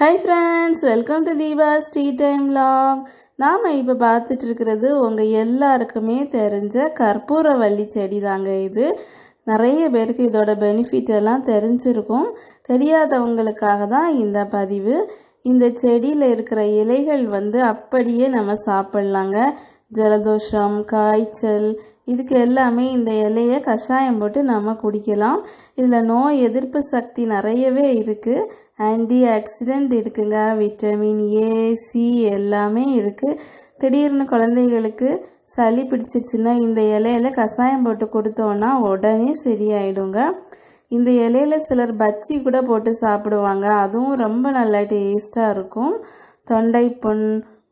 Hi friends welcome to Deepa Sri time log நாம் இப்போ பார்த்துட்டு இருக்கிறது உங்கள் எல்லாருக்குமே தெரிஞ்ச கற்பூரவள்ளி செடி தாங்க இது. நிறைய பேருக்கு இதோட பெனிஃபிட் எல்லாம் தெரிஞ்சிருக்கும். தெரியாதவங்களுக்காக தான் இந்த பதிவு. இந்த செடியில் இருக்கிற இலைகள் வந்து அப்படியே நம்ம சாப்பிட்லாங்க. ஜலதோஷம் காய்ச்சல் இதுக்கு எல்லாமே இந்த இலையை கஷாயம் போட்டு நம்ம குடிக்கலாம். இதில் நோய் எதிர்ப்பு சக்தி நிறையவே இருக்குது ஆன்டி ஆக்சிடெண்ட் இருக்குங்க. விட்டமின் ஏ சி எல்லாமே இருக்குது திடீர்னு குழந்தைகளுக்கு சளி பிடிச்சிருச்சுன்னா இந்த இலையில கஷாயம் போட்டு கொடுத்தோன்னா உடனே சரியாயிடுங்க. இந்த இலையில சிலர் பச்சி கூட போட்டு சாப்பிடுவாங்க. அதுவும் ரொம்ப நல்லா டேஸ்ட்டாக இருக்கும். தொண்டை புண்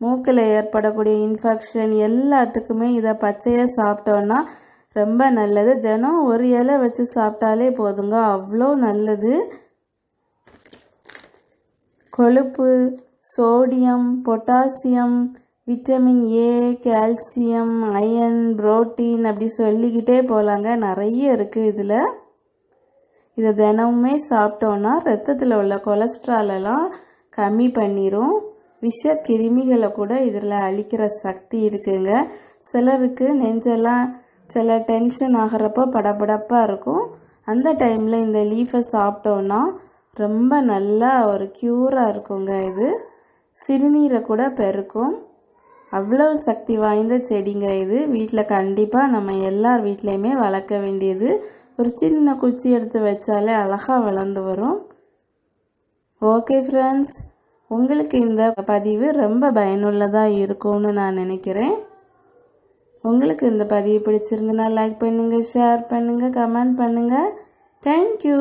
மூக்கில் ஏற்படக்கூடிய இன்ஃபெக்ஷன் எல்லாத்துக்குமே இதை பச்சையாக சாப்பிட்டோன்னா ரொம்ப நல்லது. தினம் ஒரு இலை வச்சு சாப்பிட்டாலே போதுங்க. அவ்வளோ நல்லது. கொழுப்பு sodium potassium vitamin A calcium iron protein அப்படி சொல்லிக்கிட்டே போகலாங்க நிறைய இருக்குது இதில். இதை தினமுமே சாப்பிட்டோன்னா ரத்தத்தில் உள்ள கொலஸ்ட்ராலெல்லாம் கம்மி பண்ணிடும் விஷ கிருமிகளை கூட இதில் அழிக்கிற சக்தி இருக்குங்க. சிலருக்கு நெஞ்செல்லாம் சில டென்ஷன் ஆகிறப்போ படபடப்பாக இருக்கும். அந்த டைமில் இந்த லீஃபை சாப்பிட்டோன்னா ரொம்ப நல்லா ஒரு க்யூராக இருக்குங்க இது. சிறுநீரை கூட பெருக்கும். அவ்வளவு சக்தி வாய்ந்த செடிங்க இது. வீட்டில் கண்டிப்பாக நம்ம எல்லார் வீட்லேயுமே வளர்க்க வேண்டியது. ஒரு சின்ன குச்சி எடுத்து வச்சாலே அழகாக வளர்ந்து வரும். ஓகே ஃப்ரெண்ட்ஸ் உங்களுக்கு இந்த பதிவு ரொம்ப பயனுள்ளதாக இருக்கும்னு நான் நினைக்கிறேன். உங்களுக்கு இந்த பதிவு பிடிச்சிருந்தனா லைக் பண்ணுங்கள் ஷேர் பண்ணுங்கள் கமெண்ட் பண்ணுங்கள் தேங்க்யூ